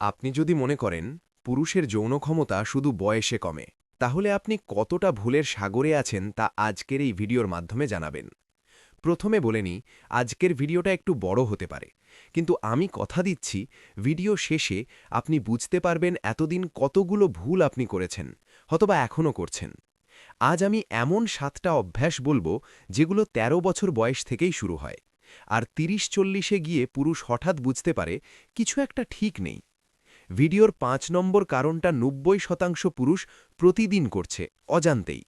আপনি যদি মনে করেন, পুরুষের যৌন ক্ষমতা শুধু বয়সে কমে, তাহলে আপনি কতটা ভুলের সাগরে আছেন তা আজকের এই ভিডিওর মাধ্যমে জানাবেন। প্রথমে বলে নিই, আজকের ভিডিওটা একটু বড় হতে পারে, কিন্তু আমি কথা দিচ্ছি, ভিডিও শেষে আপনি বুঝতে পারবেন এতদিন কতগুলো ভুল আপনি করেছেন হতবা এখনও করছেন। আজ আমি এমন সাতটা অভ্যাস বলব, যেগুলো ১৩ বছর বয়স থেকেই শুরু হয়, আর তিরিশ চল্লিশে গিয়ে পুরুষ হঠাৎ বুঝতে পারে, কিছু একটা ঠিক নেই। ভিডিওর পাঁচ নম্বর কারণটা নব্বই শতাংশ পুরুষ প্রতিদিন করছে, অজান্তেই।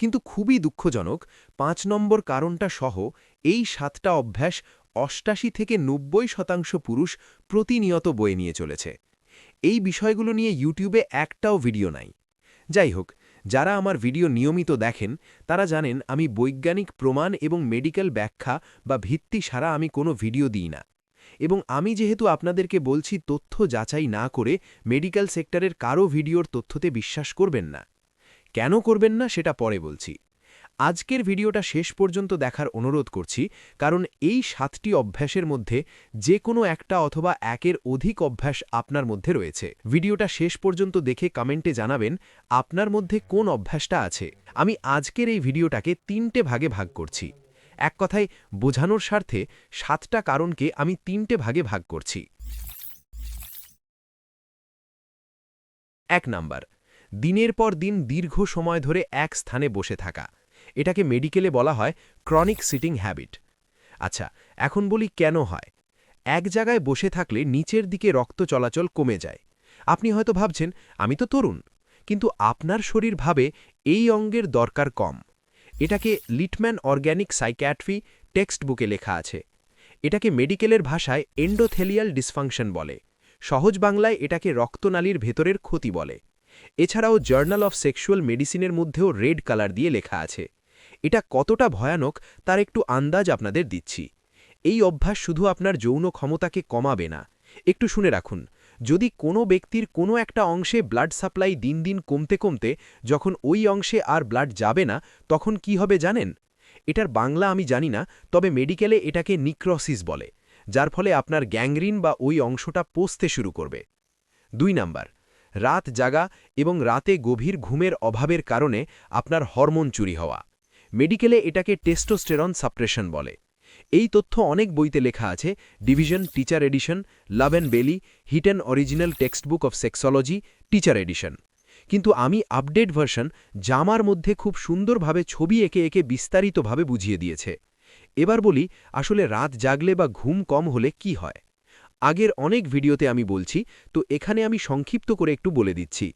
কিন্তু খুবই দুঃখজনক, পাঁচ নম্বর কারণটা সহ এই সাতটা অভ্যাস অষ্টাশি থেকে নব্বই শতাংশ পুরুষ প্রতিনিয়ত বয়ে নিয়ে চলেছে। এই বিষয়গুলো নিয়ে ইউটিউবে একটাও ভিডিও নাই। যাই হোক, যারা আমার ভিডিও নিয়মিত দেখেন, তারা জানেন আমি বৈজ্ঞানিক প্রমাণ এবং মেডিকেল ব্যাখ্যা বা ভিত্তি সারা আমি কোনো ভিডিও দিই না। এবং আমি যেহেতু আপনাদেরকে বলছি তথ্য যাচাই না করে মেডিকেল সেক্টরের কারও ভিডিওর তথ্যতে বিশ্বাস করবেন না। কেন করবেন না সেটা পরে বলছি। আজকের ভিডিওটা শেষ পর্যন্ত দেখার অনুরোধ করছি, কারণ এই সাতটি অভ্যাসের মধ্যে যে কোনো একটা অথবা একের অধিক অভ্যাস আপনার মধ্যে রয়েছে। ভিডিওটা শেষ পর্যন্ত দেখে কমেন্টে জানাবেন, আপনার মধ্যে কোন অভ্যাসটা আছে? আমি আজকের এই ভিডিওটাকে তিনটে ভাগে ভাগ করছি। এক কথায়, বোঝানোর স্বার্থে সাতটা কারণকে আমি তিনটে ভাগে ভাগ করছি। এক নাম্বার, দিনের পর দিন দীর্ঘ সময় ধরে এক স্থানে বসে থাকা। এটাকে মেডিকেলে বলা হয় ক্রনিক সিটিং হ্যাবিট আচ্ছা এখন বলি কেন হয়? এক জায়গায় বসে থাকলে নিচের দিকে রক্ত চলাচল কমে যায়। আপনি হয়তো ভাবছেন, আমি তো তরুণ। কিন্তু আপনার শরীর ভাবে এই অঙ্গের দরকার কম। এটাকে লিটম্যান অর্গ্যানিক সাইক্যাট্রি টেক্সট বুকে লেখা আছে। এটাকে মেডিকেলের ভাষায় এন্ডোথেলিয়াল ডিসফাংশন বলে। সহজ বাংলায় এটাকে রক্তনালীর ভেতরের ক্ষতি বলে। এছাড়াও জার্নাল অফ সেক্সুয়াল মেডিসিনের মধ্যেও রেড কালার দিয়ে লেখা আছে। এটা কতটা ভয়ানক তার একটু আন্দাজ আপনাদের দিচ্ছি। এই অভ্যাস শুধু আপনার যৌন ক্ষমতাকে কমাবে না। একটু শুনে রাখুন। যদি কোনো ব্যক্তির কোনো একটা অংশে ব্লাড সাপ্লাই দিন দিন কমতে কমতে যখন ওই অংশে আর ব্লাড যাবে না, তখন কি হবে জানেন? এটার বাংলা আমি জানি না, তবে মেডিকেলে এটাকে নিক্রসিস বলে, যার ফলে আপনার গ্যাংরিন বা ওই অংশটা পোষতে শুরু করবে। দুই নাম্বার, রাত জাগা এবং রাতে গভীর ঘুমের অভাবের কারণে আপনার হরমোন চুরি হওয়া। মেডিকেলে এটাকে টেস্টোস্টেরন সাপ্রেশন বলে। এই তথ্য অনেক বইতে লেখা আছে। Division teacher edition love and belly hit and original textbook of sexology teacher edition কিন্তু আমি আপডেট ভার্সন জামার মধ্যে খুব সুন্দরভাবে ছবি এঁকে এঁকে বিস্তারিতভাবে বুঝিয়ে দিয়েছে। এবার বলি, আসলে রাত জাগলে বা ঘুম কম হলে কি হয়? আগের অনেক ভিডিওতে আমি বলছি, তো এখানে আমি সংক্ষিপ্ত করে একটু বলে দিচ্ছি।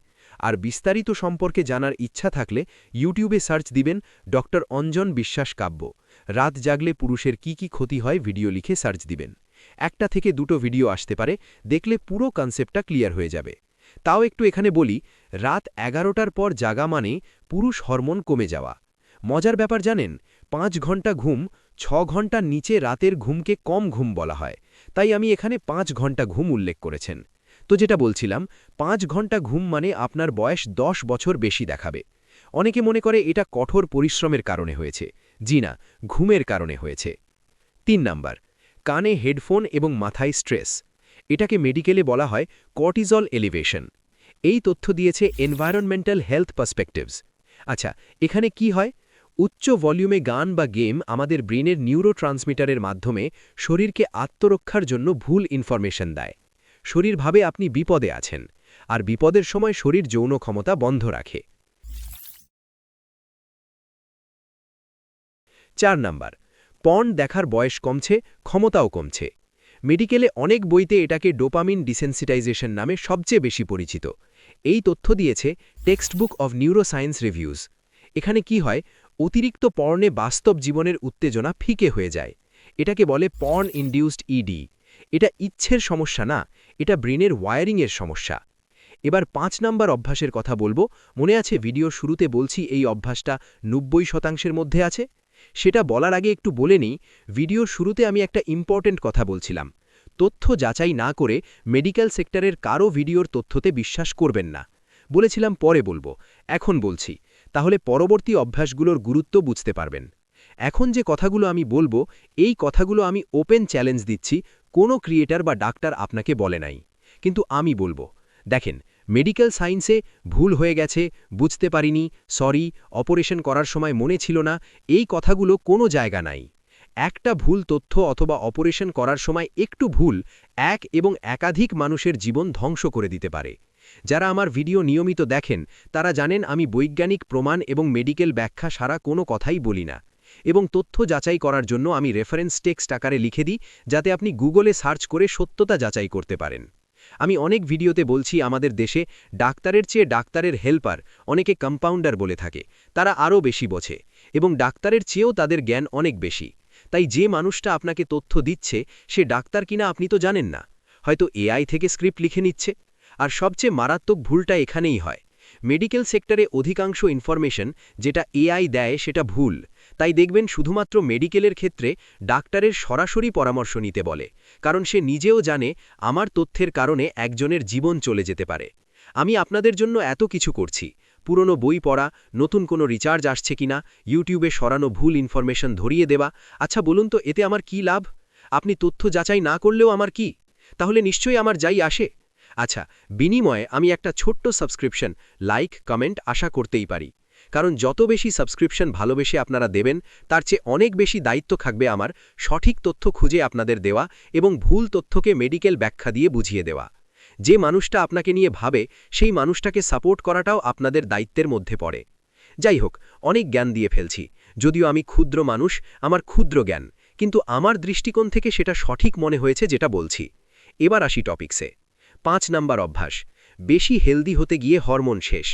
আর বিস্তারিত সম্পর্কে জানার ইচ্ছা থাকলে ইউটিউবে সার্চ দিবেন ডক্টর অঞ্জন বিশ্বাস কাব্য। রাত জাগলে পুরুষের কি কি ক্ষতি হয় ভিডিও লিখে সার্চ দিবেন। একটা থেকে দুটো ভিডিও আসতে পারে, দেখলে পুরো কনসেপ্টটা ক্লিয়ার হয়ে যাবে। তাও একটু এখানে বলি, রাত এগারোটার পর জাগা মানে পুরুষ হরমোন কমে যাওয়া। মজার ব্যাপার জানেন, পাঁচ ঘণ্টা ঘুম ছ ঘণ্টার নিচে রাতের ঘুমকে কম ঘুম বলা হয়। তাই আমি এখানে পাঁচ ঘণ্টা ঘুম উল্লেখ করেছেন। তো যেটা বলছিলাম, পাঁচ ঘণ্টা ঘুম মানে আপনার বয়স দশ বছর বেশি দেখাবে। অনেকে মনে করে এটা কঠোর পরিশ্রমের কারণে হয়েছে। জি না ঘুমের কারণে হয়েছে। তিন নাম্বার, কানে হেডফোন এবং মাথায় স্ট্রেস। এটাকে মেডিকেলে বলা হয় কর্টিজল এলিভেশন। এই তথ্য দিয়েছে এনভায়রনমেন্টাল হেলথ পার্সপেক্টিভস। আচ্ছা এখানে কি হয়? উচ্চ ভলিউমে গান বা গেম আমাদের ব্রেনের নিউরো ট্রান্সমিটারের মাধ্যমে শরীরকে আত্মরক্ষার জন্য ভুল ইনফরমেশন দেয়। শরীর ভাবে আপনি বিপদে আছেন, আর বিপদের সময় শরীর যৌন ক্ষমতা বন্ধ রাখে। চার নাম্বার পর্ন দেখার বয়স কমছে, ক্ষমতাও কমছে। মেডিকেলে অনেক বইতে এটাকে ডোপামিন ডিসেন্সিটাইজেশন নামে সবচেয়ে বেশি পরিচিত। এই তথ্য দিয়েছে টেক্সটবুক অব নিউরোসায়েন্স রিভিউজ। এখানে কি হয়, অতিরিক্ত পর্ণে বাস্তব জীবনের উত্তেজনা ফিকে হয়ে যায়। এটাকে বলে পর্ন ইন্ডিউসড ইডি। এটা ইচ্ছের সমস্যা না, এটা ব্রেনের ওয়ারিংয়ের সমস্যা। এবার পাঁচ নাম্বার অভ্যাসের কথা বলব। মনে আছে ভিডিও শুরুতে বলছি এই অভ্যাসটা নব্বই শতাংশের মধ্যে আছে? সেটা বলার আগে একটু বলে নিই ভিডিও শুরুতে আমি একটা ইম্পর্টেন্ট কথা বলছিলাম। তথ্য যাচাই না করে মেডিকেল সেক্টরের কারও ভিডিওর তথ্যতে বিশ্বাস করবেন না। বলেছিলাম পরে বলব। এখন বলছি, তাহলে পরবর্তী অভ্যাসগুলোর গুরুত্ব বুঝতে পারবেন। এখন যে কথাগুলো আমি বলব, এই কথাগুলো আমি ওপেন চ্যালেঞ্জ দিচ্ছি, কোনো ক্রিয়েটার বা ডাক্তার আপনাকে বলে নাই। কিন্তু আমি বলব, দেখেন মেডিকেল সায়েন্সে ভুল হয়ে গেছে, বুঝতে পারিনি, সরি, অপারেশন করার সময় মনে ছিল না, এই কথাগুলো কোনো জায়গা নাই। একটা ভুল তথ্য অথবা অপারেশন করার সময় একটু ভুল, এক এবং একাধিক মানুষের জীবন ধ্বংস করে দিতে পারে। যারা আমার ভিডিও নিয়মিত দেখেন, তারা জানেন আমি বৈজ্ঞানিক প্রমাণ এবং মেডিকেল ব্যাখ্যা সারা কোনো কথাই বলি না। এবং তথ্য যাচাই করার জন্য আমি রেফারেন্স টেক্সট আকারে লিখে দিই, যাতে আপনি গুগলে সার্চ করে সত্যতা যাচাই করতে পারেন। আমি অনেক ভিডিওতে বলছি আমাদের দেশে ডাক্তারের চেয়ে ডাক্তারের হেল্পার অনেকে কম্পাউন্ডার বলে থাকে, তারা আরও বেশি বোঝে এবং ডাক্তারের চেয়েও তাদের জ্ঞান অনেক বেশি। তাই যে মানুষটা আপনাকে তথ্য দিচ্ছে, সে ডাক্তার কিনা আপনি তো জানেন না। হয়তো এআই থেকে স্ক্রিপ্ট লিখে নিচ্ছে। আর সবচেয়ে মারাত্মক ভুলটা এখানেই হয়। মেডিকেল সেক্টরে অধিকাংশ ইনফরমেশন যেটা এআই দেয় সেটা ভুল। তাই দেখবেন শুধুমাত্র মেডিকেলের ক্ষেত্রে ডাক্তারের সরাসরি পরামর্শ নিতে বলে, কারণ সে নিজেও জানে আমার তথ্যের কারণে একজনের জীবন চলে যেতে পারে। আমি আপনাদের জন্য এত কিছু করছি, পুরনো বই পড়া, নতুন কোনো রিচার্জ আসছে কিনা, ইউটিউবে সরানো ভুল ইনফরমেশন ধরিয়ে দেওয়া আচ্ছা বলুন তো এতে আমার কি লাভ? আপনি তথ্য যাচাই না করলেও আমার কি? তাহলে নিশ্চয়ই আমার যাই আসে। আচ্ছা বিনিময়ে আমি একটা ছোট্ট সাবস্ক্রিপশন, লাইক, কমেন্ট আশা করতেই পারি। কারণ যত বেশি সাবস্ক্রিপশন ভালোবেসে আপনারা দেবেন, তার চেয়ে অনেক বেশি দায়িত্ব থাকবে আমার সঠিক তথ্য খুঁজে আপনাদের দেওয়া এবং ভুল তথ্যকে মেডিকেল ব্যাখ্যা দিয়ে বুঝিয়ে দেওয়া। যে মানুষটা আপনাকে নিয়ে ভাবে, সেই মানুষটাকে সাপোর্ট করাটাও আপনাদের দায়িত্বের মধ্যে পড়ে। যাই হোক, অনেক জ্ঞান দিয়ে ফেলছি। যদিও আমি ক্ষুদ্র মানুষ, আমার ক্ষুদ্র জ্ঞান, কিন্তু আমার দৃষ্টিকোণ থেকে সেটা সঠিক মনে হয়েছে যেটা বলছি। এবার আসি টপিক্সে পাঁচ নাম্বার অভ্যাস, বেশি হেলদি হতে গিয়ে হরমোন শেষ।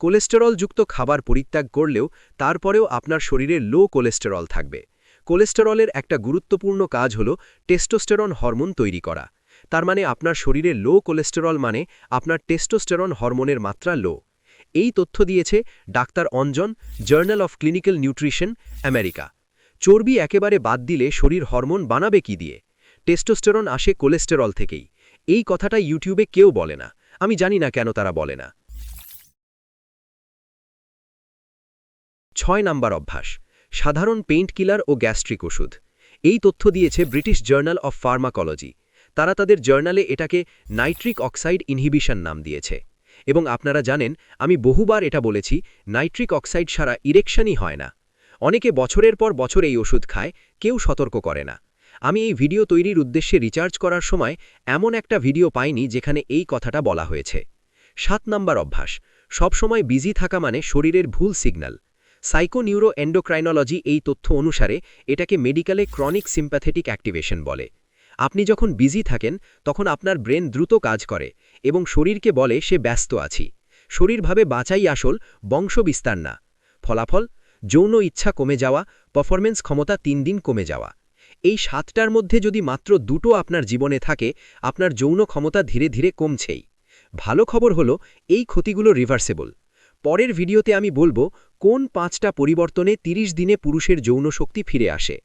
কোলেস্টেরলযুক্ত খাবার পরিত্যাগ করলেও তারপরেও আপনার শরীরে লো কোলেস্টেরল থাকবে। কোলেস্টেরলের একটা গুরুত্বপূর্ণ কাজ হল টেস্টোস্টেরন হরমোন তৈরি করা। তার মানে আপনার শরীরে লো কোলেস্টেরল মানে আপনার টেস্টোস্টেরন হরমোনের মাত্রা লো। এই তথ্য দিয়েছে doctor Anjan, journal of clinical nutrition, America. চর্বি একেবারে বাদ দিলে শরীর হরমোন বানাবে কি দিয়ে? টেস্টোস্টেরন আসে কোলেস্টেরল থেকেই। এই কথাটা ইউটিউবে কেউ বলে না। আমি জানি না কেন তারা বলে না। ছয় নাম্বার অভ্যাস, সাধারণ পেইন্ট কিলার ও গ্যাস্ট্রিক ওষুধ। এই তথ্য দিয়েছে ব্রিটিশ জার্নাল অফ ফার্মাকোলজি। তারা তাদের জার্নালে এটাকে নাইট্রিক অক্সাইড ইনহিবিশন নাম দিয়েছে। এবং আপনারা জানেন, আমি বহুবার এটা বলেছি, নাইট্রিক অক্সাইড ছাড়া ইরেকশনই হয় না। অনেকে বছরের পর বছর এই ওষুধ খায়, কেউ সতর্ক করে না। আমি এই ভিডিও তৈরির উদ্দেশ্যে রিচার্জ করার সময় এমন একটা ভিডিও পাইনি যেখানে এই কথাটা বলা হয়েছে। সাত নাম্বার অভ্যাস, সবসময় বিজি থাকা মানে শরীরের ভুল সিগন্যাল। সাইকোনিউরো এন্ডোক্রাইনোলজি এই তথ্য অনুসারে এটাকে মেডিকেলে ক্রনিক সিম্প্যাথেটিক অ্যাক্টিভেশন বলে। আপনি যখন বিজি থাকেন, তখন আপনার ব্রেন দ্রুত কাজ করে এবং শরীরকে বলে সে ব্যস্ত আছি। শরীরভাবে বাঁচাই আসল বংশবিস্তার না। ফলাফল, যৌন ইচ্ছা কমে যাওয়া পারফরমেন্স ক্ষমতা তিন দিন কমে যাওয়া। এই সাতটার মধ্যে যদি মাত্র দুটো আপনার জীবনে থাকে, আপনার যৌন ক্ষমতা ধীরে ধীরে কমছেই। ভালো খবর হলো, এই ক্ষতিগুলো রিভার্সেবল পরের ভিডিওতে আমি বলব কোন পাঁচটা পরিবর্তনে ৩০ দিনে পুরুষের যৌন শক্তি ফিরে আসে।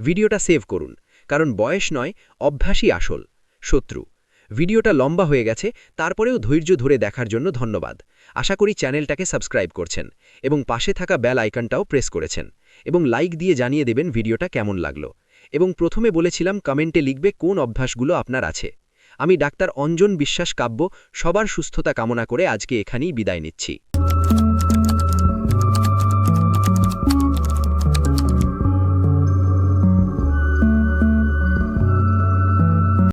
ভিডিওটা সেভ করুন, কারণ বয়স নয়, অভ্যাসই আসল। শত্রু। ভিডিওটা লম্বা হয়ে গেছে, তারপরেও ধৈর্য ধরে দেখার জন্য ধন্যবাদ। আশা করি চ্যানেলটাকে সাবস্ক্রাইব করছেন এবং পাশে থাকা বেল আইকনটাও প্রেস করেছেন এবং লাইক দিয়ে জানিয়ে দেবেন ভিডিওটা কেমন লাগল। এবং প্রথমে বলেছিলাম কমেন্টে লিখবে কোন অভ্যাসগুলো আপনার আছে। আমি ডাক্তার অঞ্জন বিশ্বাস কাব্য সবার সুস্থতা কামনা করে আজকে এখানেই বিদায় নিচ্ছি। Bye.